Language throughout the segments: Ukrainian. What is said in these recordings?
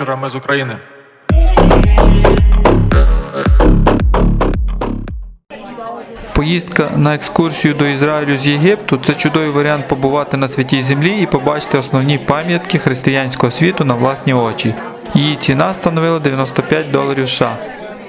вечора. З України. Поїздка на екскурсію до Ізраїлю з Єгипту це чудовий варіант побувати на святій землі і побачити основні пам'ятки християнського світу на власні очі. Її ціна становила 95 доларів США.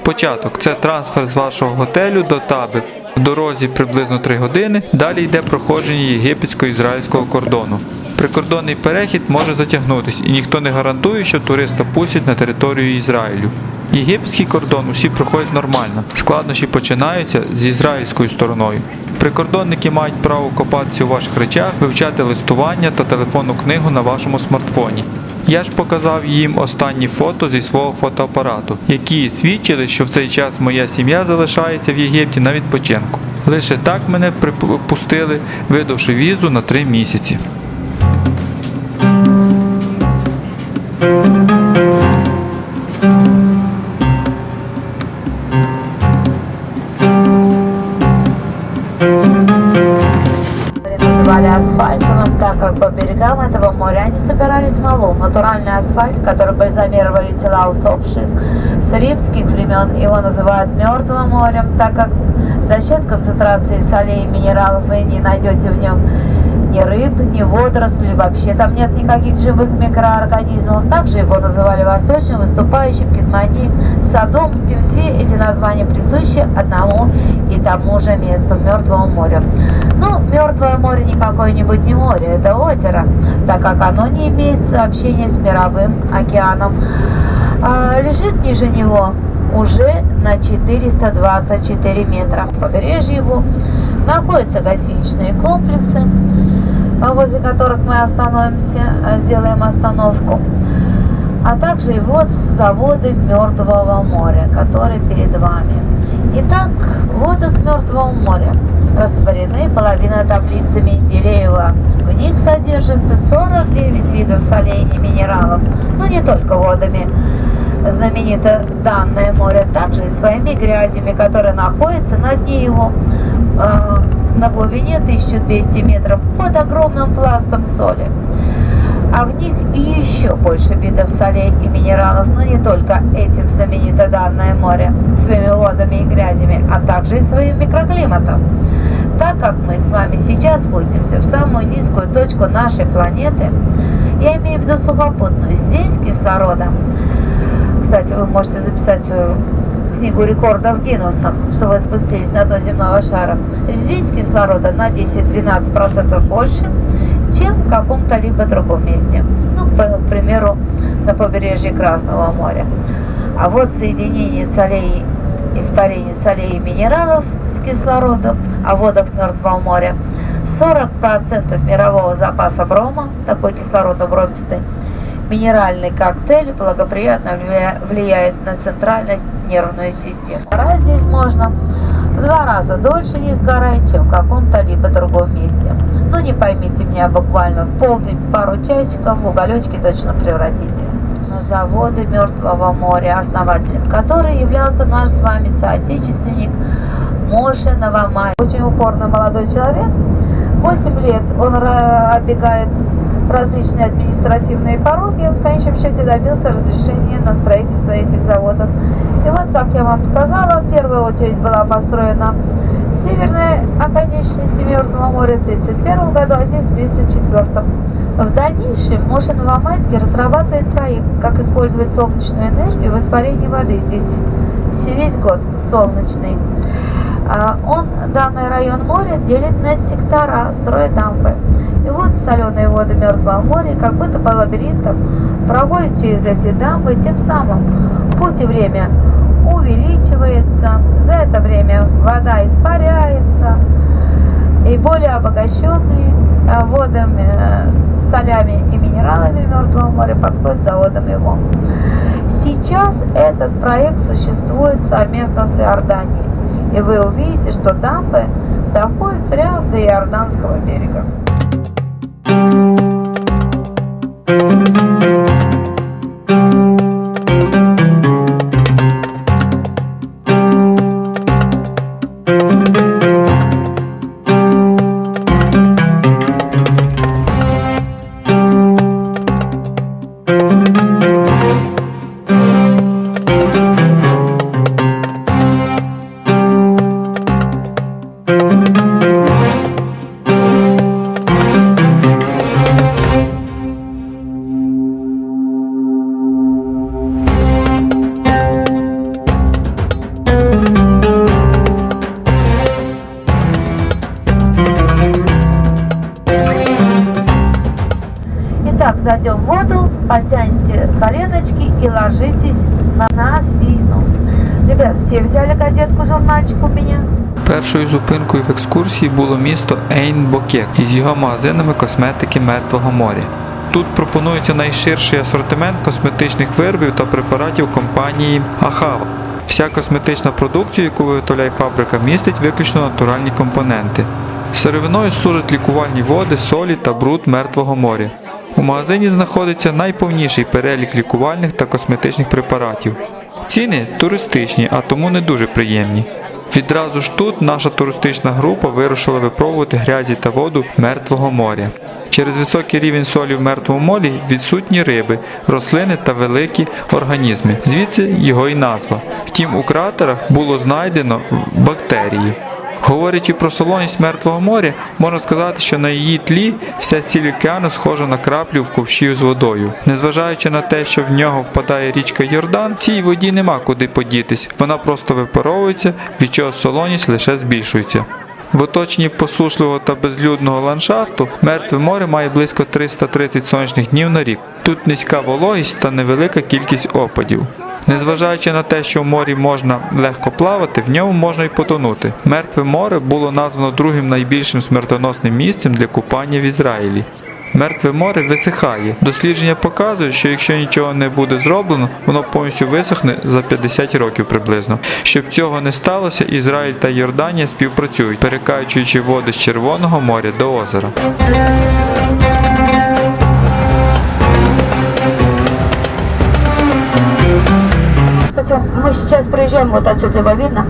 Початок це трансфер з вашого готелю до таби. В дорозі приблизно 3 години. Далі йде проходження єгипетсько-ізраїльського кордону. Прикордонний перехід може затягнутися, і ніхто не гарантує, що туриста пустять на територію Ізраїлю. Єгипетський кордон усі проходять нормально. Складнощі починаються з ізраїльською стороною. Прикордонники мають право копатися у ваших речах, вивчати листування та телефонну книгу на вашому смартфоні. Я ж показав їм останні фото зі свого фотоапарату, які свідчили, що в цей час моя сім'я залишається в Єгипті на відпочинку. Лише так мене припустили, видавши візу на три місяці. Называли асфальтовым, так как по берегам этого моря они собирали смолу. Натуральный асфальт, который бальзамировали тела усопших. С римских времен его называют мертвым морем, так как за счет концентрации солей и минералов вы не найдете в нем ни рыб, ни водорослей, вообще там нет никаких живых микроорганизмов. Также его называли восточным, выступающим, Китмани, Содомским. Все эти названия присущи одному и тому же месту, Мертвому морю. Ну, Мертвое море не какое-нибудь не море, это озеро, так как оно не имеет сообщения с мировым океаном. А, лежит ниже него уже на 424 метра. В побережье его находятся гостиничные комплексы, возле которых мы остановимся, а, сделаем остановку. А также и вот заводы Мертвого моря, которые перед вами. Итак, в Мертвого моря растворены половина таблицы Менделеева. В них содержится 49 видов солей и минералов, но не только водами. Знаменито данное море также и своими грязями, которые находятся на дне его э, на глубине 1200 метров под огромным пластом соли. А в них еще больше видов солей и минералов, но не только этим знаменито данное море своими водами и грязями, а также и своим микроклиматом. Так как мы с вами сейчас спустимся в самую низкую точку нашей планеты, я имею в виду сухопутную, здесь кислорода, кстати, вы можете записать книгу рекордов Гиннесса, что вы спустились на дно земного шара. Здесь кислорода на 10-12% больше, чем в каком-то либо другом месте. Ну, к примеру, на побережье Красного моря. А вот соединение солей, испарений солей и минералов с кислородом, о водах Мертвого моря, 40% мирового запаса брома, такой кислородно-бромистый, минеральный коктейль благоприятно влияет на центральную нервную систему. Сгорать здесь можно в два раза дольше не сгорает, чем в каком-то либо другом месте. Но не поймите меня буквально в полдень, пару часиков в уголечки точно превратитесь. На заводы Мертвого моря, основателем которой являлся наш с вами соотечественник Моше Новомай. Очень упорный молодой человек. 8 лет он оббегает различные административные пороги, в конечном счете добился разрешения на строительство этих заводов. И вот, как я вам сказала, в первую очередь была построена в северной оконечности Мертвого моря в 1931 году, а здесь в 1934. В дальнейшем Моше Новомайский разрабатывает проект, как использовать солнечную энергию в испарении воды. Здесь весь год солнечный. Он данный район моря делит на сектора, строит дамбы. И вот соленые воды Мертвого моря, как будто по лабиринтам, проходят через эти дамбы, тем самым путь и время увеличивается, за это время вода испаряется, и более обогащенные водами, солями и минералами Мертвого моря подходят за водом его. Сейчас этот проект существует совместно с Иорданией, и вы увидите, что дамбы доходят прямо до Иорданского берега. Першою зупинкою в екскурсії було місто Ейн-Бокек із його магазинами косметики Мертвого моря. Тут пропонується найширший асортимент косметичних виробів та препаратів компанії Ахава. Вся косметична продукція, яку виготовляє фабрика, містить виключно натуральні компоненти. Сировиною служать лікувальні води, солі та бруд Мертвого моря. У магазині знаходиться найповніший перелік лікувальних та косметичних препаратів. Ціни туристичні, а тому не дуже приємні. Відразу ж тут наша туристична група вирушила випробувати грязі та воду Мертвого моря. Через високий рівень солі в мертвому морі відсутні риби, рослини та великі організми. Звідси його і назва. Втім, у кратерах було знайдено бактерії. Говорячи про солоність Мертвого моря, можна сказати, що на її тлі вся ціль океану схожа на краплю в ковші з водою. Незважаючи на те, що в нього впадає річка Йордан, цій воді нема куди подітись, вона просто випаровується, від чого солоність лише збільшується. В оточенні посушливого та безлюдного ландшафту мертве море має близько 330 сонячних днів на рік. Тут низька вологість та невелика кількість опадів. Незважаючи на те, що в морі можна легко плавати, в ньому можна й потонути. Мертве море було названо другим найбільшим смертоносним місцем для купання в Ізраїлі. Мертве море висихає. Дослідження показують, що якщо нічого не буде зроблено, воно повністю висохне за 50 років приблизно. Щоб цього не сталося, Ізраїль та Йорданія співпрацюють, перекачуючи води з Червоного моря до озера. esto мы сейчас проезжаем, вот отчетливо видно,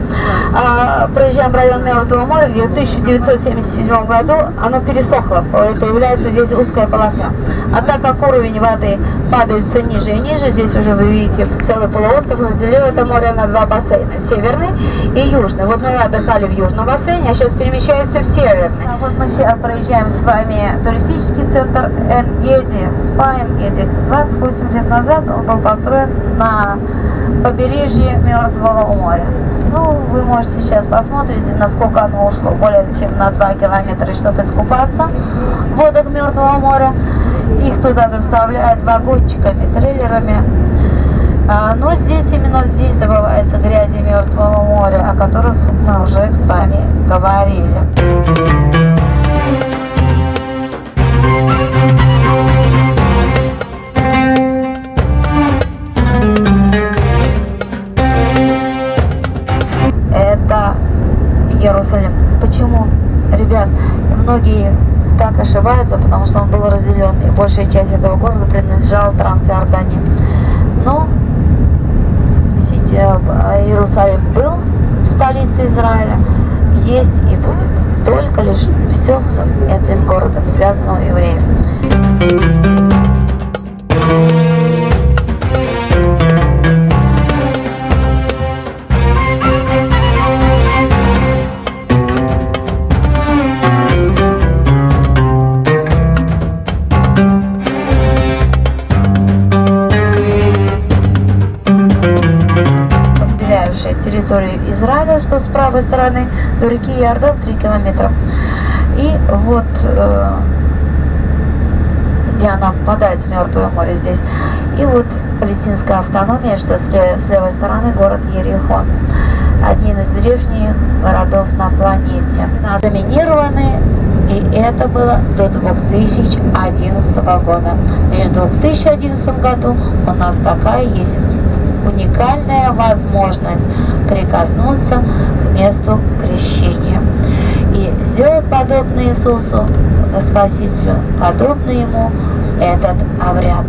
а, проезжаем район Мертвого моря, где в 1977 году оно пересохло, э, появляется здесь узкая полоса. А так как уровень воды падает все ниже и ниже, здесь уже вы видите целый полуостров, разделил это море на два бассейна, северный и южный. Вот мы отдыхали в южном бассейне, а сейчас перемещается в северный. А вот мы сейчас проезжаем с вами туристический центр Энгеди, спа Энгеди. 28 лет назад он был построен на побережье Мертвого моря. Ну, вы можете сейчас посмотреть, насколько оно ушло, более чем на 2 километра, чтобы искупаться в водах Мертвого моря. Их туда доставляют вагончиками, трейлерами. А, но здесь, именно здесь добывается грязи Мертвого моря, о которых мы уже с вами говорили. 2011 года. Лишь в 2011 году у нас такая есть уникальная возможность прикоснуться к месту крещения и сделать подобно Иисусу, Спасителю, подобно Ему этот обряд.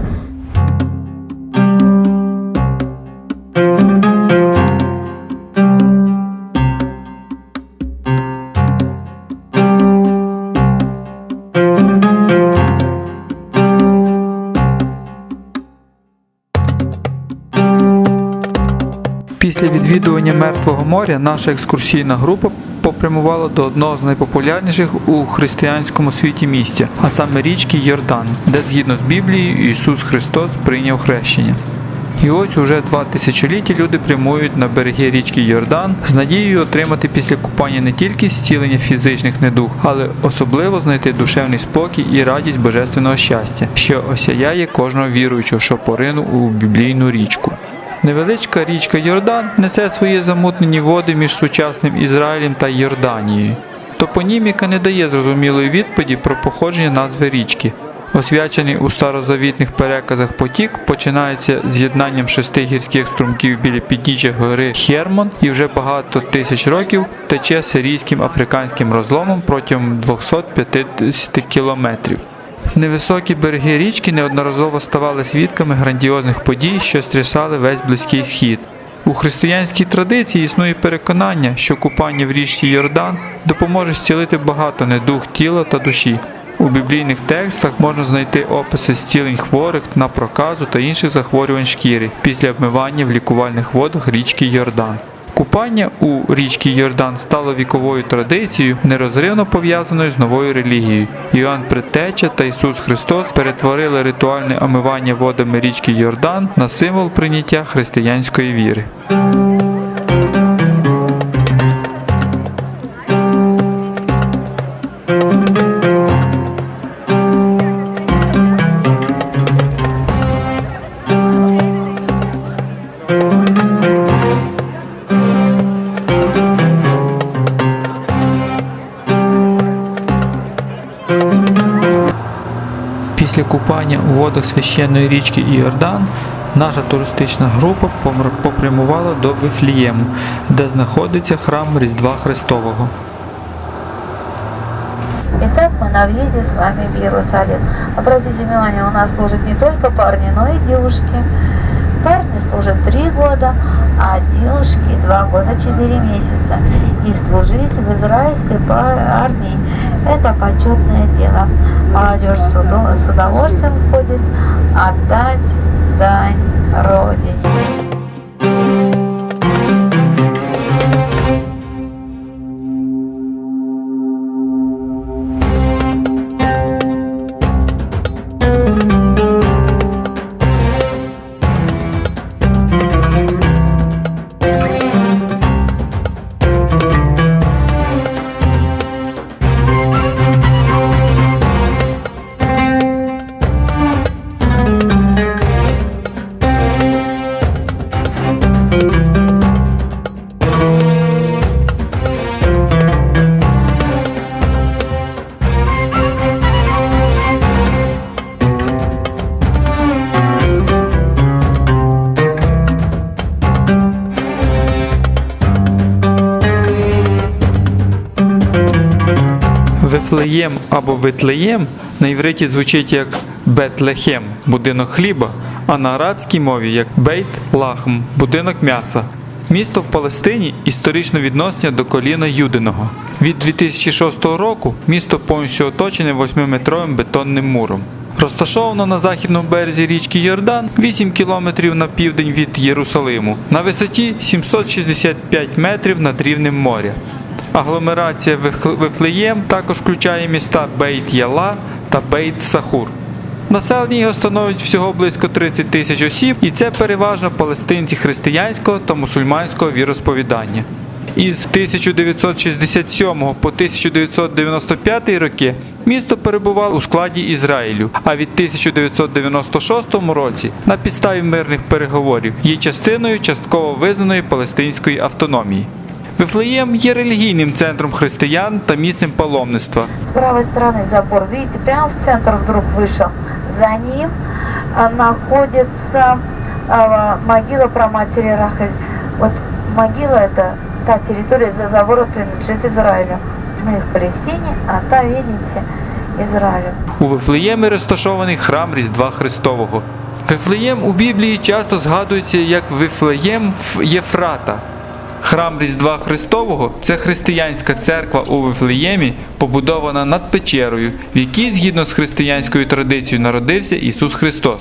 Після Мертвого моря наша екскурсійна група попрямувало до одного з найпопулярніших у християнському світі місця, а саме річки Йордан, де згідно з Біблією Ісус Христос прийняв хрещення. І ось уже два тисячоліття люди прямують на береги річки Йордан з надією отримати після купання не тільки зцілення фізичних недуг, але особливо знайти душевний спокій і радість божественного щастя, що осяяє кожного віруючого, що поринув у біблійну річку. Невеличка річка Йордан несе свої замутнені води між сучасним Ізраїлем та Йорданією. Топоніміка не дає зрозумілої відповіді про походження назви річки. Освячений у старозавітних переказах потік починається з єднанням шести гірських струмків біля підніжжя гори Хермон і вже багато тисяч років тече сирійським африканським розломом протягом 250 кілометрів. Невисокі береги річки неодноразово ставали свідками грандіозних подій, що стрясали весь близький схід. У християнській традиції існує переконання, що купання в річці Йордан допоможе зцілити багато недуг тіла та душі. У біблійних текстах можна знайти описи зцілень хворих на проказу та інших захворювань шкіри після обмивання в лікувальних водах річки Йордан. Купання у річці Йордан стало віковою традицією, нерозривно пов'язаною з новою релігією. Іоанн Предтеча та Ісус Христос перетворили ритуальне омивання водами річки Йордан на символ прийняття християнської віри. водах священної річки Іордан наша туристична група помр- попрямувала до Вифлієму, де знаходиться храм Різдва Христового. Итак, мы на въезде с вами в Иерусалим. Обратите внимание, у нас служат не только парни, но и девушки. Парни служат три года, а девушки два года четыре месяца. И служить в израильской па- армии – это почетное дело. Молодежь с удо- с удовольствием ходит отдать дань Родине. Вифлеєм або Витлеєм на івриті звучить як Бетлехем будинок хліба, а на арабській мові як Бейт Лахм будинок м'яса. Місто в Палестині історично відносне до коліна Юдиного. Від 2006 року місто повністю оточене 8-метровим бетонним муром. Розташовано на західному березі річки Йордан 8 кілометрів на південь від Єрусалиму, на висоті 765 метрів над рівнем моря. Агломерація Вифлеєм також включає міста Бейт-Яла та Бейт-Сахур. Населення його становить всього близько 30 тисяч осіб, і це переважно палестинці християнського та мусульманського віросповідання. Із 1967 по 1995 роки місто перебувало у складі Ізраїлю, а від 1996 році на підставі мирних переговорів є частиною частково визнаної палестинської автономії. Вифлеєм є релігійним центром християн та місцем паломництва. С правой стороны забор, видите, прямо в центр вдруг вышел. За ним а, находится а, могила про матери Рахель. Вот могила это, та территория за забором принадлежит Израилю. Мы в Палестине, а та, видите, Израилю. У Вифлеємі розташований храм Різдва Христового. Вифлеєм у Біблії часто згадується як Вифлеєм Ф- Єфрата. Храм Різдва Христового це християнська церква у Вифлеємі, побудована над печерою, в якій, згідно з християнською традицією, народився Ісус Христос.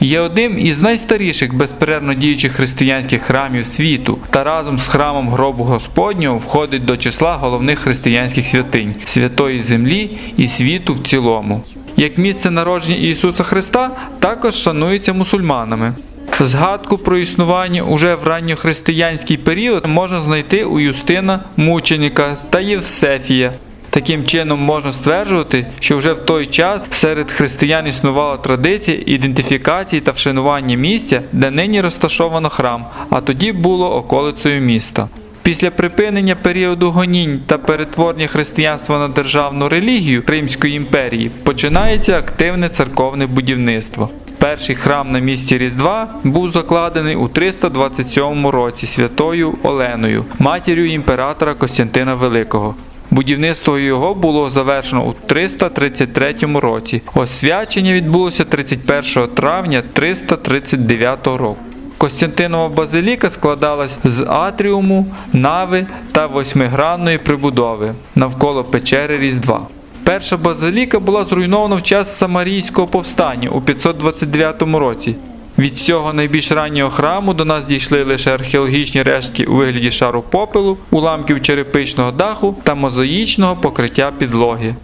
Є одним із найстаріших безперервно діючих християнських храмів світу та разом з храмом гробу Господнього входить до числа головних християнських святинь святої землі і світу в цілому. Як місце народження Ісуса Христа також шанується мусульманами. Згадку про існування уже в ранньохристиянський період можна знайти у Юстина Мученика та Євсефія. Таким чином можна стверджувати, що вже в той час серед християн існувала традиція ідентифікації та вшанування місця, де нині розташовано храм, а тоді було околицею міста. Після припинення періоду гонінь та перетворення християнства на державну релігію Римської імперії починається активне церковне будівництво. Перший храм на місці Різдва був закладений у 327 році святою Оленою, матір'ю імператора Костянтина Великого. Будівництво його було завершено у 333 році. Освячення відбулося 31 травня 339 року. Костянтинова базиліка складалась з атріуму, нави та восьмигранної прибудови навколо печери Різдва. Перша базиліка була зруйнована в час Самарійського повстання у 529 році. Від цього найбільш раннього храму до нас дійшли лише археологічні рештки у вигляді шару попелу, уламків черепичного даху та мозаїчного покриття підлоги.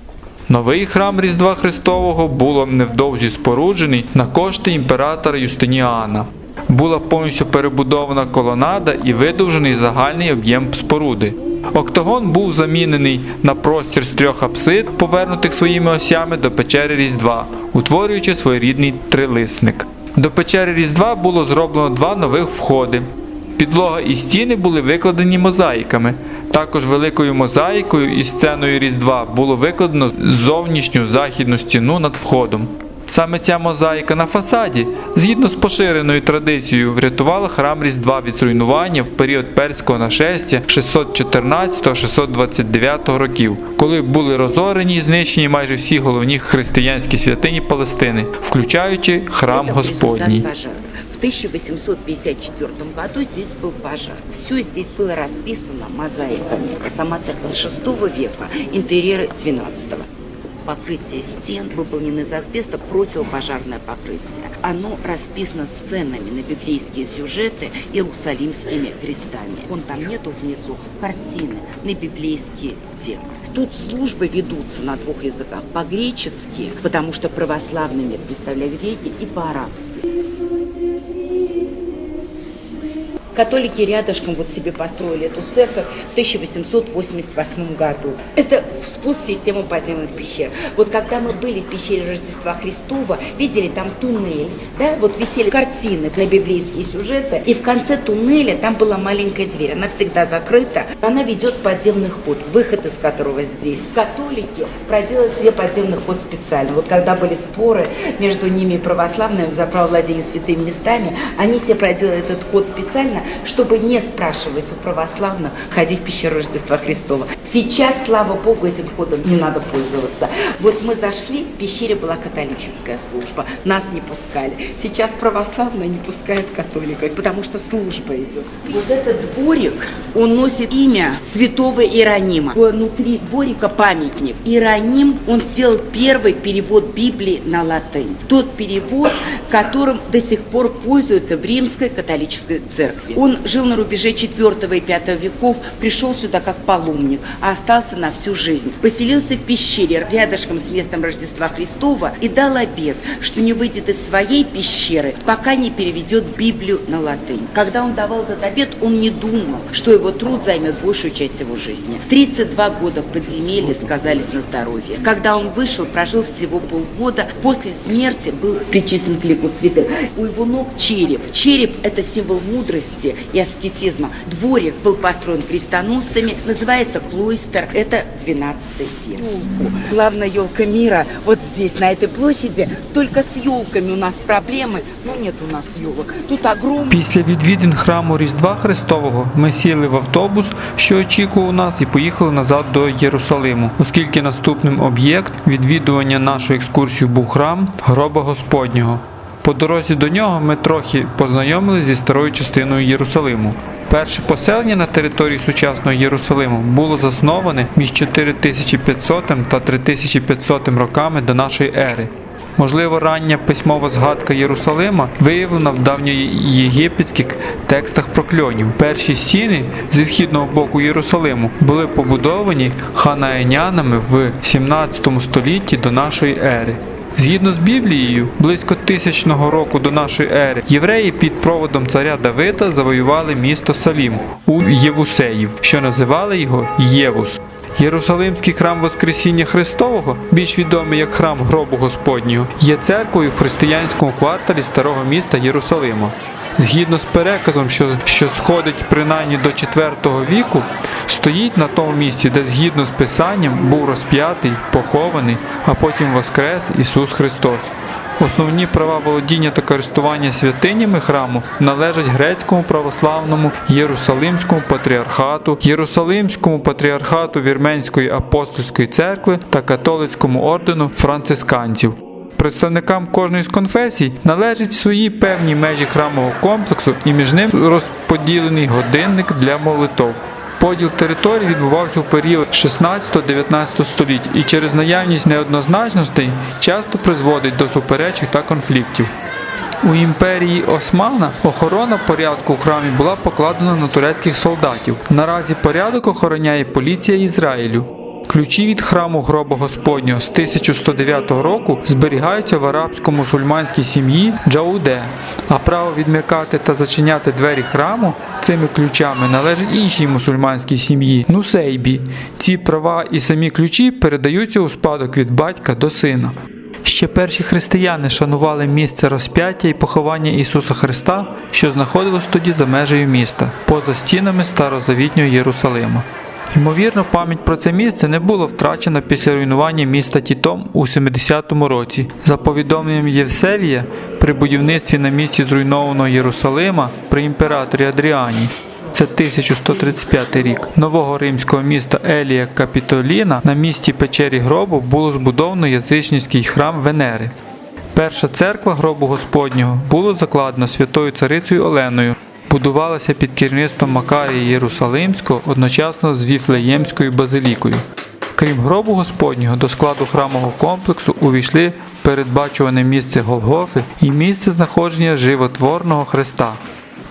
Новий храм Різдва Христового було невдовзі споруджений на кошти імператора Юстиніана. Була повністю перебудована колонада і видовжений загальний об'єм споруди. Октагон був замінений на простір з трьох апсид, повернутих своїми осями до печери Різдва, утворюючи своєрідний трилисник. До печери Різдва було зроблено два нових входи. Підлога і стіни були викладені мозаїками. Також великою мозаїкою і сценою Різдва було викладено зовнішню західну стіну над входом. Саме ця мозаїка на фасаді, згідно з поширеною традицією, врятувала храм Різдва від зруйнування в період перського нашестя 614-629 років, коли були розорені і знищені майже всі головні християнські святині Палестини, включаючи храм Это Господній. результат пожара. В 1854 году здесь был пожар. Все здесь было расписано мозаиками. Сама церковь 6 века, интерьеры 12 Покрытие стен выполнено из асбеста, противопожарное покрытие. Оно расписано сценами на библейские сюжеты иерусалимскими крестами. Вон там нету внизу картины на библейские темы. Тут службы ведутся на двух языках. По-гречески, потому что православный мир представляют греки, и по-арабски. Католики рядышком вот себе построили эту церковь в 1888 году. Это спуск в систему подземных пещер. Вот когда мы были в пещере Рождества Христова, видели там туннель, да, вот висели картины на библейские сюжеты, и в конце туннеля там была маленькая дверь, она всегда закрыта, она ведет подземный ход, выход из которого здесь. Католики проделали себе подземный ход специально. Вот когда были споры между ними и православными за право владения святыми местами, они себе проделали этот ход специально, чтобы не спрашивать у православных ходить в пещеру Рождества Христова. Сейчас, слава Богу, этим ходом не надо пользоваться. Вот мы зашли, в пещере была католическая служба, нас не пускали. Сейчас православные не пускают католиков, потому что служба идет. Вот этот дворик, он носит имя святого Иеронима. Внутри дворика памятник. Иероним, он сделал первый перевод Библии на латынь. Тот перевод, которым до сих пор пользуются в римской католической церкви. Он жил на рубеже 4 и 5 веков, пришел сюда как паломник, а остался на всю жизнь. Поселился в пещере рядышком с местом Рождества Христова и дал обет, что не выйдет из своей пещеры, пока не переведет Библию на латынь. Когда он давал этот обет, он не думал, что его труд займет большую часть его жизни. 32 года в подземелье сказались на здоровье. Когда он вышел, прожил всего полгода, после смерти был причислен к лику святых. У его ног череп. Череп – это символ мудрости и аскетизма. Дворик был построен крестоносцами, называется клойстер. Это 12 век. Главная елка мира вот здесь, на этой площади. Только с елками у нас проблемы, но нет у нас елок. Тут огромный Після відвідин храму Різдва Христового ми сіли в автобус, що очікував нас, і поїхали назад до Єрусалиму, оскільки наступним об'єкт відвідування нашої екскурсії був храм Гроба Господнього. По дорозі до нього ми трохи познайомилися зі старою частиною Єрусалиму. Перше поселення на території сучасного Єрусалиму було засноване між 4500 та 3500 роками до нашої ери. Можливо, рання письмова згадка Єрусалима виявлена в давньоєгипетських текстах прокльонів. Перші стіни зі східного боку Єрусалиму були побудовані ханаанянами в 17 столітті до нашої ери. Згідно з Біблією, близько тисячного року до нашої ери євреї під проводом царя Давида завоювали місто Салім у Євусеїв, що називали його Євус. Єрусалимський храм Воскресіння Христового, більш відомий як храм гробу Господнього, є церквою в християнському кварталі старого міста Єрусалима. Згідно з переказом, що, що сходить принаймні до 4 віку, стоїть на тому місці, де згідно з Писанням був розп'ятий, похований, а потім воскрес Ісус Христос. Основні права володіння та користування святинями храму належать грецькому православному Єрусалимському патріархату, Єрусалимському патріархату Вірменської апостольської церкви та католицькому ордену францисканців. Представникам кожної з конфесій належать свої певні межі храмового комплексу і між ним розподілений годинник для молитов. Поділ територій відбувався в період 16-19 століть і через наявність неоднозначностей часто призводить до суперечок та конфліктів. У імперії Османа охорона порядку в храмі була покладена на турецьких солдатів. Наразі порядок охороняє поліція Ізраїлю. Ключі від храму гроба Господнього з 1109 року зберігаються в арабсько-мусульманській сім'ї Джауде, а право відмикати та зачиняти двері храму цими ключами належить іншій мусульманській сім'ї Нусейбі. Ці права і самі ключі передаються у спадок від батька до сина. Ще перші християни шанували місце розп'яття і поховання Ісуса Христа, що знаходилось тоді за межею міста, поза стінами старозавітнього Єрусалима. Ймовірно, пам'ять про це місце не було втрачена після руйнування міста Тітом у 70-му році. За повідомленням Євсевія, при будівництві на місці зруйнованого Єрусалима при імператорі Адріані це 1135 рік. Нового римського міста Елія Капітоліна на місці печері гробу було збудовано язичницький храм Венери. Перша церква гробу Господнього було закладено святою царицею Оленою. Будувалася під керівництвом Макарія Єрусалимського одночасно з Віфлеємською базилікою. Крім гробу Господнього, до складу храмового комплексу увійшли передбачуване місце Голгофи і місце знаходження животворного Христа.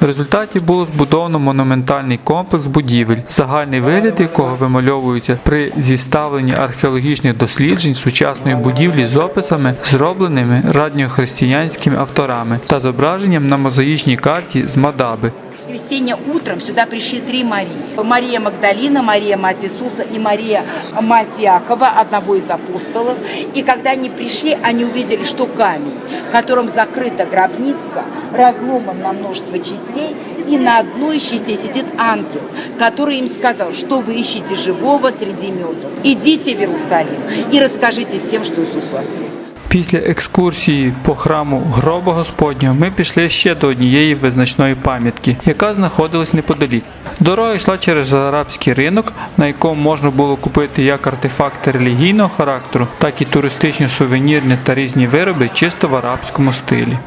В результаті було збудовано монументальний комплекс будівель, загальний вигляд якого вимальовується при зіставленні археологічних досліджень сучасної будівлі з описами, зробленими радньохристиянськими авторами та зображенням на мозаїчній карті з Мадаби В воскресенье утром сюда пришли три Марии. Мария Магдалина, Мария Мать Иисуса и Мария Мать Якова, одного из апостолов. И когда они пришли, они увидели, что камень, которым закрыта гробница, разломан на множество частей, и на одной из частей сидит ангел, который им сказал, что вы ищете живого среди мертвых. Идите в Иерусалим и расскажите всем, что Иисус воскрес. Після екскурсії по храму гроба Господнього ми пішли ще до однієї визначної пам'ятки, яка знаходилась неподалік. Дорога йшла через арабський ринок, на якому можна було купити як артефакти релігійного характеру, так і туристичні сувенірні та різні вироби чисто в арабському стилі.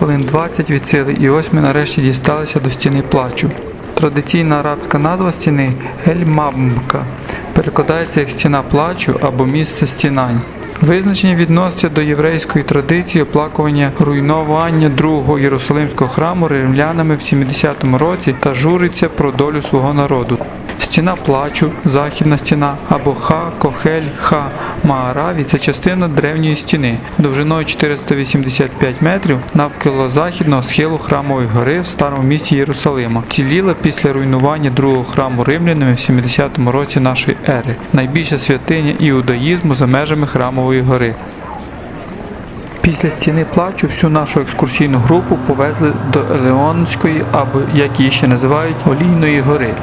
Хвилин 20 від сили, і ось ми нарешті дісталися до стіни плачу. Традиційна арабська назва стіни Ель-Мамка перекладається як стіна плачу або місце стінань. Визначення відноситься до єврейської традиції оплакування руйнування другого Єрусалимського храму римлянами в 70-му році та журиться про долю свого народу. Стіна плачу, західна стіна або Ха Кохель Ха Маараві це частина древньої стіни довжиною 485 метрів навколо західного схилу храмової гори в старому місті Єрусалима. Ціліла після руйнування другого храму римлянами в 70-му році нашої ери. Найбільша святиня іудаїзму за межами храмової гори. Після стіни плачу всю нашу екскурсійну групу повезли до Елеонської, або як її ще називають, Олійної гори.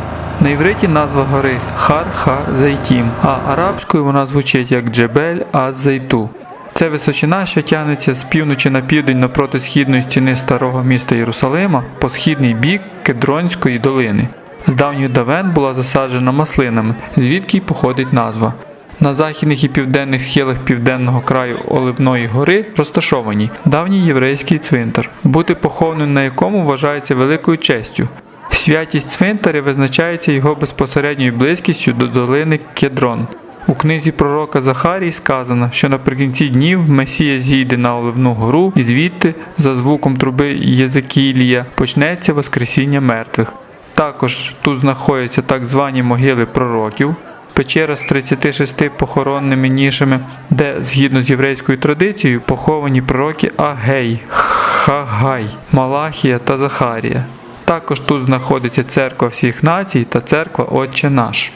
На івриті назва гори Хар-Ха Зайтім, а арабською вона звучить як Джебель Аз-Зайту. Це височина, що тягнеться з півночі на південь напроти східної стіни старого міста Єрусалима по східний бік Кедронської долини. З давніх давен була засаджена маслинами, звідки й походить назва. На західних і південних схилах південного краю Оливної гори розташовані давній єврейський цвинтар, бути похованим на якому вважається великою честю. Святість цвинтаря визначається його безпосередньою близькістю до долини Кедрон. У книзі пророка Захарії сказано, що наприкінці днів Месія зійде на Оливну гору, і звідти, за звуком труби Єзекілія, почнеться Воскресіння мертвих. Також тут знаходяться так звані могили пророків, печера з 36 похоронними нішами, де, згідно з єврейською традицією, поховані пророки Агей, Хагай, Малахія та Захарія. Також тут знаходиться церква всіх націй та церква Отче наш.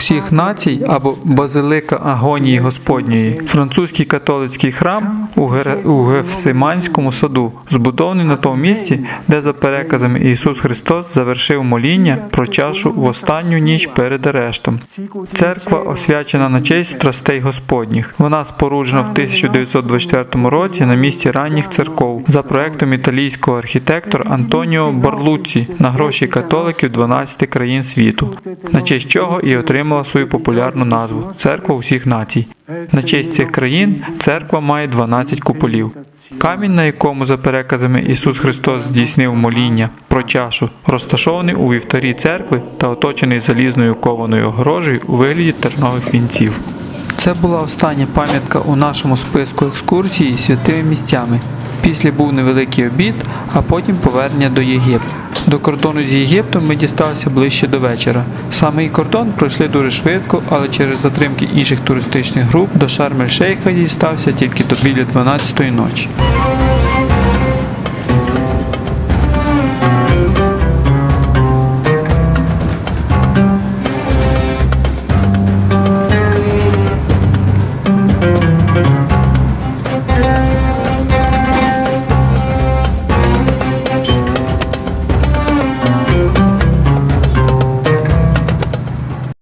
Усіх націй або Базилика Агонії Господньої, французький католицький храм у, Гере- у Гефсиманському саду, збудований на тому місці, де за переказами Ісус Христос завершив моління про чашу в останню ніч перед арештом. Церква освячена на честь страстей Господніх. Вона споруджена в 1924 році на місці ранніх церков за проектом італійського архітектора Антоніо Барлуцці на гроші католиків 12 країн світу, на честь чого і отримала свою популярну назву Церква усіх націй. На честь цих країн церква має 12 куполів. Камінь, на якому за переказами Ісус Христос здійснив моління про чашу, розташований у вівтарі церкви та оточений залізною кованою огорожею у вигляді тернових вінців. Це була остання пам'ятка у нашому списку екскурсії святими місцями. Після був невеликий обід, а потім повернення до Єгипту. До кордону з Єгиптом ми дісталися ближче до вечора. Саме кордон пройшли дуже швидко, але через затримки інших туристичних груп до Шарм-ель-Шейха дістався тільки до біля 12-ї ночі.